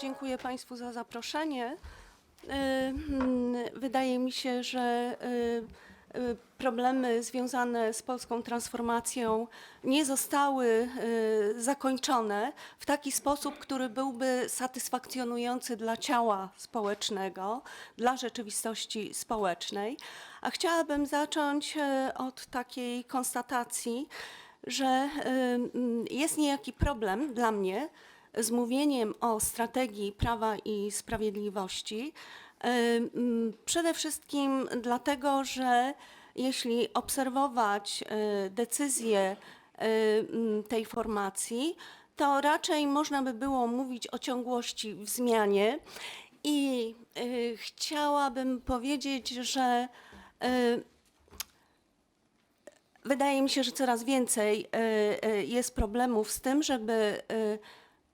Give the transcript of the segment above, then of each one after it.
dziękuję Państwu za zaproszenie. Y, mm, Wydaje mi się, że y, y, problemy związane z polską transformacją nie zostały zakończone w taki sposób, który byłby satysfakcjonujący dla ciała społecznego, dla rzeczywistości społecznej. A chciałabym zacząć od takiej konstatacji, że jest niejaki problem dla mnie z mówieniem o strategii prawa i sprawiedliwości. Przede wszystkim dlatego, że jeśli obserwować y, decyzje mm, tej formacji, to raczej można by było mówić o ciągłości w zmianie. I y, chciałabym powiedzieć, że Wydaje mi się, że coraz więcej jest problemów z tym, żeby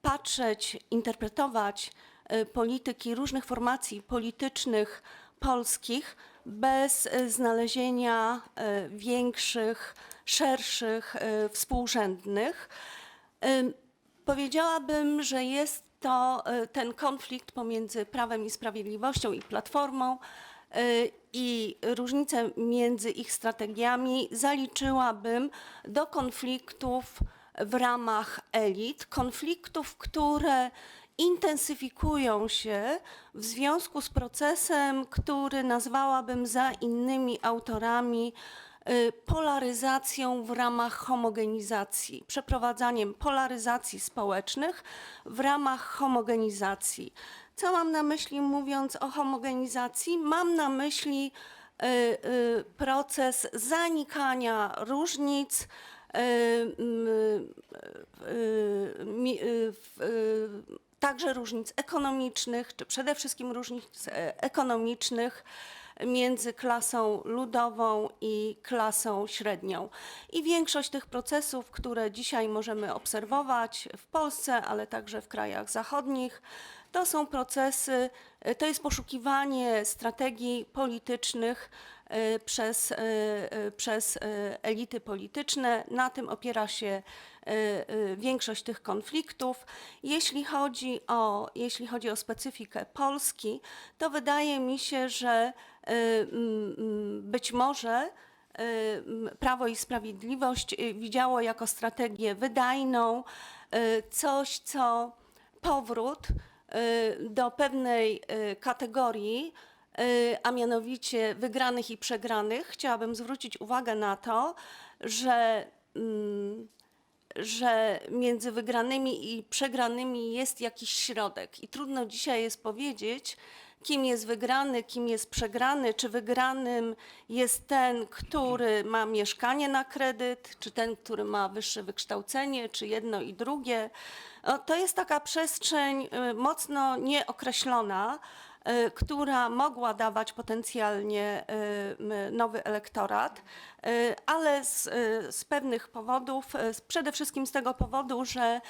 patrzeć, interpretować y, polityki różnych formacji politycznych polskich bez y, znalezienia y, większych, szerszych, współrzędnych. Ym, Powiedziałabym, że jest to ten konflikt pomiędzy Prawem i Sprawiedliwością i Platformą i różnice między ich strategiami zaliczyłabym do konfliktów w ramach elit, konfliktów, które intensyfikują się w związku z procesem, który nazwałabym za innymi autorami y, polaryzacją w ramach homogenizacji, przeprowadzaniem polaryzacji społecznych w ramach homogenizacji. Co mam na myśli mówiąc o homogenizacji? Mam na myśli y, y, proces zanikania różnic, także różnic ekonomicznych, czy przede wszystkim różnic e, ekonomicznych między klasą ludową i klasą średnią. I większość tych procesów, które dzisiaj możemy obserwować w Polsce, ale także w krajach zachodnich, to są procesy, e, to jest poszukiwanie strategii politycznych przez, e, e, przez e, elity polityczne. Na tym opiera się e, e, większość tych konfliktów. Jeśli chodzi o, jeśli chodzi o specyfikę Polski, to wydaje mi się, że e, mm, mm, być może y, m, Prawo i Sprawiedliwość widziało jako strategię wydajną coś, co powrót do pewnej kategorii, a mianowicie wygranych i przegranych. Chciałabym zwrócić uwagę na to, że mm, że między wygranymi i przegranymi jest jakiś środek. I trudno dzisiaj jest powiedzieć, kim jest wygrany, kim jest przegrany, czy wygranym jest ten, który ma mieszkanie na kredyt, czy ten, który ma wyższe wykształcenie, czy jedno i drugie. To jest taka przestrzeń y, mocno nieokreślona, y, która mogła dawać potencjalnie m, nowy elektorat, y, ale z, z pewnych powodów, przede wszystkim z tego powodu, że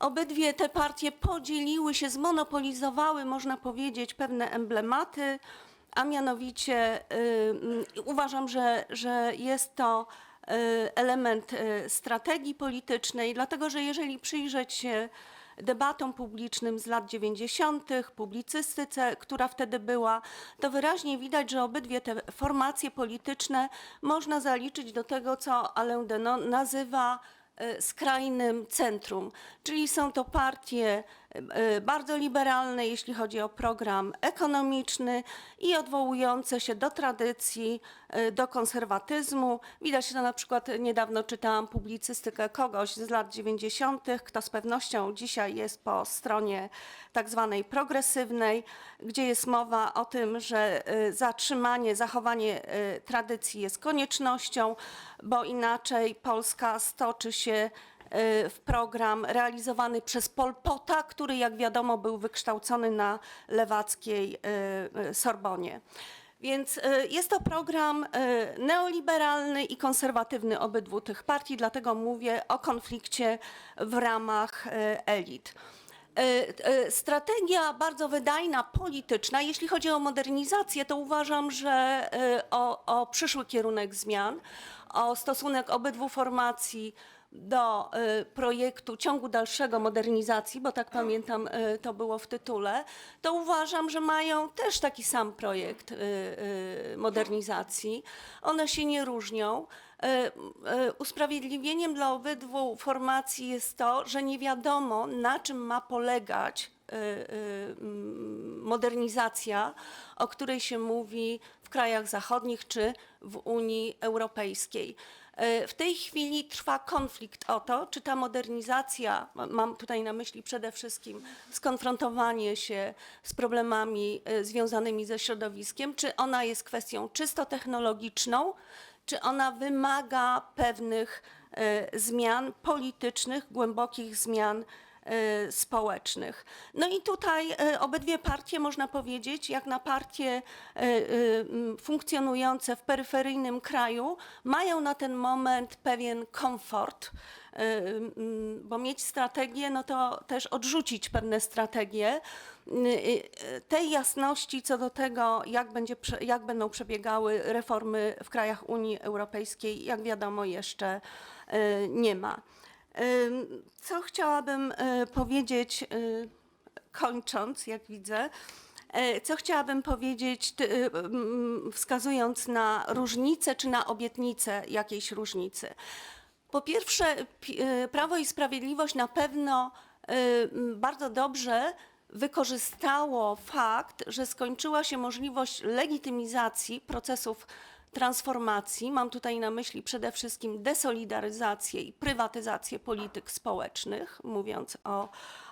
Obydwie te partie podzieliły się, zmonopolizowały, można powiedzieć, pewne emblematy, a mianowicie uważam, że, że jest to element strategii politycznej, dlatego że jeżeli przyjrzeć się debatom publicznym z lat 90., publicystyce, która wtedy była, to wyraźnie widać, że obydwie te formacje polityczne można zaliczyć do tego, co Alain Delon nazywa e, skrajnym centrum, czyli są to partie bardzo liberalne, jeśli chodzi o program ekonomiczny i odwołujące się do tradycji, e, do konserwatyzmu. Widać to na przykład, niedawno czytałam publicystykę kogoś z lat 90., kto z pewnością dzisiaj jest po stronie tak zwanej progresywnej, gdzie jest mowa o tym, że e, zatrzymanie, zachowanie e, tradycji jest koniecznością, bo inaczej Polska stoczy się e, w program realizowany przez Pol Pota, który jak wiadomo był wykształcony na lewackiej e, e, Sorbonie. Więc jest to program neoliberalny i konserwatywny obydwu tych partii, dlatego mówię o konflikcie w ramach elit. Strategia bardzo wydajna, polityczna. Jeśli chodzi o modernizację, to uważam, że o, o przyszły kierunek zmian, o stosunek obydwu formacji do y, projektu ciągu dalszego modernizacji, bo tak pamiętam y, to było w tytule, to uważam, że mają też taki sam projekt y, modernizacji. One się nie różnią. Usprawiedliwieniem dla obydwu formacji jest to, że nie wiadomo na czym ma polegać modernizacja, o której się mówi w krajach zachodnich czy w Unii Europejskiej. E, W tej chwili trwa konflikt o to, czy ta modernizacja, ma- mam tutaj na myśli przede wszystkim skonfrontowanie się z problemami e, związanymi ze środowiskiem, czy ona jest kwestią czysto technologiczną, czy ona wymaga pewnych e, zmian politycznych, głębokich zmian społecznych. No i tutaj e, obydwie partie, można powiedzieć, jak na partie m, funkcjonujące w peryferyjnym kraju, mają na ten moment pewien komfort, bo mieć strategię, no to też odrzucić pewne strategie. Tej jasności co do tego, jak, będzie, jak będą przebiegały reformy w krajach Unii Europejskiej, jak wiadomo, jeszcze nie ma. Ym, Co chciałabym e, powiedzieć, e, kończąc, jak widzę, e, co chciałabym powiedzieć, wskazując na różnicę czy na obietnicę jakiejś różnicy. Po pierwsze, pi- e, Prawo i Sprawiedliwość na pewno e, bardzo dobrze wykorzystało fakt, że skończyła się możliwość legitymizacji procesów transformacji. Mam tutaj na myśli przede wszystkim desolidaryzację i prywatyzację polityk społecznych, mówiąc o,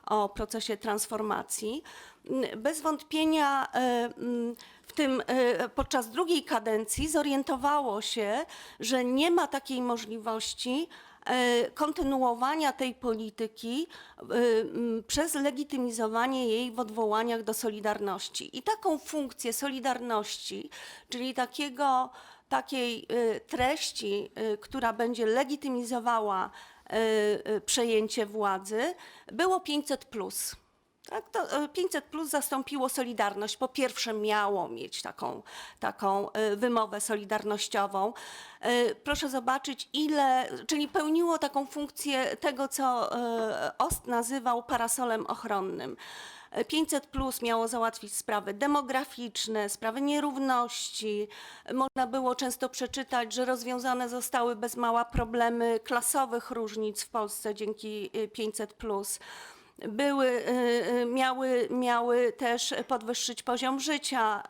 o procesie transformacji. Mm, Bez wątpienia e, mm, w tym e, podczas drugiej kadencji zorientowało się, że nie ma takiej możliwości e, kontynuowania tej polityki e, m, przez legitymizowanie jej w odwołaniach do Solidarności. I taką funkcję Solidarności, czyli takiego, takiej e, treści, e, która będzie legitymizowała e, przejęcie władzy, było 500 plus. Tak, to e, 500 plus zastąpiło Solidarność. Po pierwsze miało mieć taką, taką wymowę solidarnościową. Proszę zobaczyć, ile, czyli pełniło taką funkcję tego, co OST nazywał parasolem ochronnym. E, 500 plus miało załatwić sprawy demograficzne, sprawy nierówności. Można było często przeczytać, że rozwiązane zostały bez mała problemy klasowych różnic w Polsce dzięki e, 500 plus były, y, y, miały, miały też podwyższyć poziom życia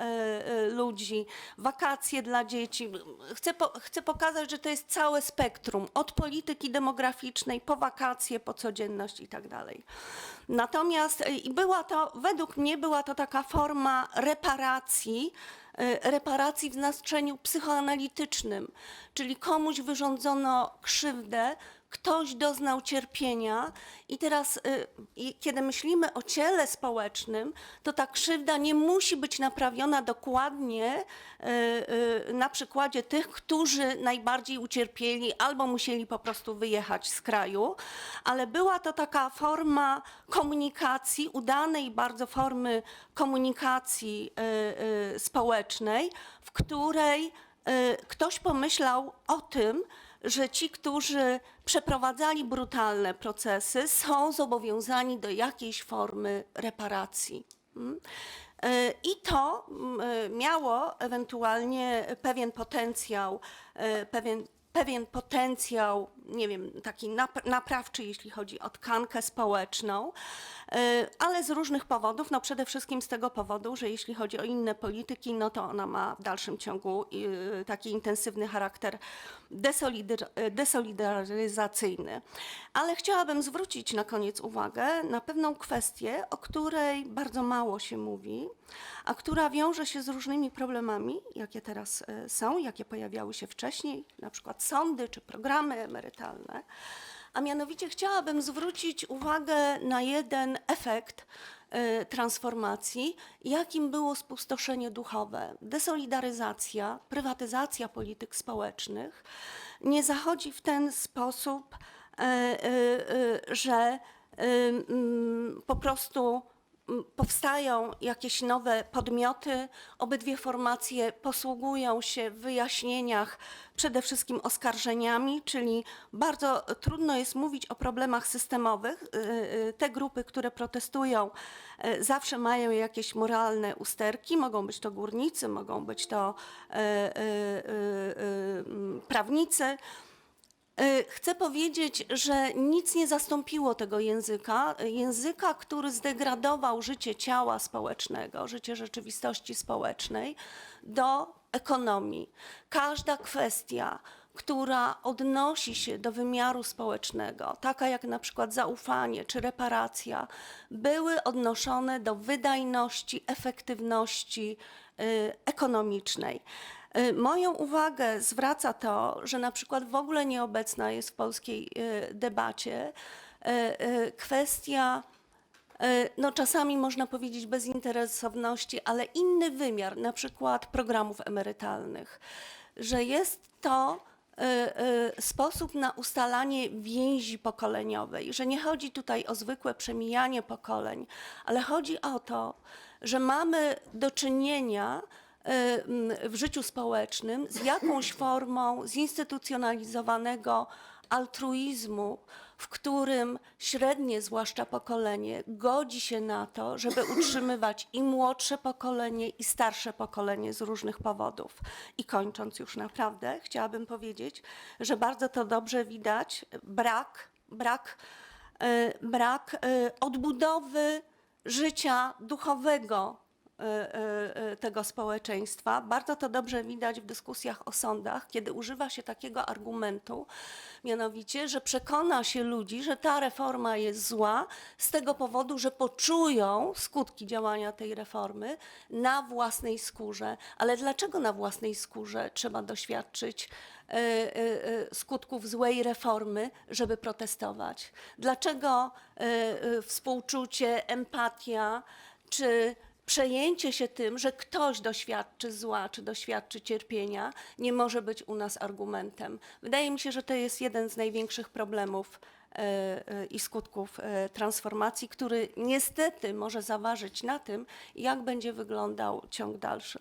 y, ludzi, wakacje dla dzieci. Chcę, po, chcę pokazać, że to jest całe spektrum, od polityki demograficznej po wakacje, po codzienność i tak dalej. Natomiast i była to, według mnie była to taka forma reparacji, reparacji w znaczeniu psychoanalitycznym, czyli komuś wyrządzono krzywdę, ktoś doznał cierpienia i teraz, y, kiedy myślimy o ciele społecznym, to ta krzywda nie musi być naprawiona dokładnie y, y, na przykładzie tych, którzy najbardziej ucierpieli albo musieli po prostu wyjechać z kraju, ale była to taka forma komunikacji, udanej bardzo formy komunikacji y, y, społecznej, w której y, ktoś pomyślał o tym, że ci, którzy przeprowadzali brutalne procesy, są zobowiązani do jakiejś formy reparacji. Mm. E, I to mm, e, miało ewentualnie pewien potencjał, e, pewien, pewien potencjał, nie wiem, taki nap- naprawczy, jeśli chodzi o tkankę społeczną, e, ale z różnych powodów, no przede wszystkim z tego powodu, że jeśli chodzi o inne polityki, no to ona ma w dalszym ciągu e, taki intensywny charakter desolidar- desolidaryzacyjny. Ale chciałabym zwrócić na koniec uwagę na pewną kwestię, o której bardzo mało się mówi, a która wiąże się z różnymi problemami, jakie teraz e, są, jakie pojawiały się wcześniej, na przykład sądy czy programy emerytalne. A mianowicie chciałabym zwrócić uwagę na jeden efekt e, transformacji, jakim było spustoszenie duchowe. Desolidaryzacja, prywatyzacja polityk społecznych nie zachodzi w ten sposób, e, e, że mm, po prostu powstają jakieś nowe podmioty. Obydwie formacje posługują się w wyjaśnieniach przede wszystkim oskarżeniami, czyli bardzo trudno jest mówić o problemach systemowych. Y, y, Te grupy, które protestują, y, zawsze mają jakieś moralne usterki. Mogą być to górnicy, mogą być to prawnicy. Y, Chcę powiedzieć, że nic nie zastąpiło tego języka, y, języka, który zdegradował życie ciała społecznego, życie rzeczywistości społecznej do ekonomii. Każda kwestia, która odnosi się do wymiaru społecznego, taka jak na przykład zaufanie czy reparacja, były odnoszone do wydajności, efektywności y, ekonomicznej. Y, Moją uwagę zwraca to, że na przykład w ogóle nieobecna jest w polskiej y, debacie y, kwestia, no czasami można powiedzieć bezinteresowności, ale inny wymiar, na przykład programów emerytalnych, że jest to sposób na ustalanie więzi pokoleniowej, że nie chodzi tutaj o zwykłe przemijanie pokoleń, ale chodzi o to, że mamy do czynienia w życiu społecznym z jakąś formą zinstytucjonalizowanego altruizmu, w którym średnie, zwłaszcza pokolenie, godzi się na to, żeby utrzymywać i młodsze pokolenie, i starsze pokolenie z różnych powodów. I kończąc już naprawdę, chciałabym powiedzieć, że bardzo to dobrze widać brak, brak, e, brak e, odbudowy życia duchowego tego społeczeństwa. Bardzo to dobrze widać w dyskusjach o sądach, kiedy używa się takiego argumentu, mianowicie, że przekona się ludzi, że ta reforma jest zła z tego powodu, że poczują skutki działania tej reformy na własnej skórze. Ale dlaczego na własnej skórze trzeba doświadczyć e, e, e, skutków złej reformy, żeby protestować? Dlaczego e, e, współczucie, empatia czy przejęcie się tym, że ktoś doświadczy zła czy doświadczy cierpienia, nie może być u nas argumentem. Wydaje mi się, że to jest jeden z największych problemów e, e, i skutków e, transformacji, który niestety może zaważyć na tym, jak będzie wyglądał ciąg dalszy.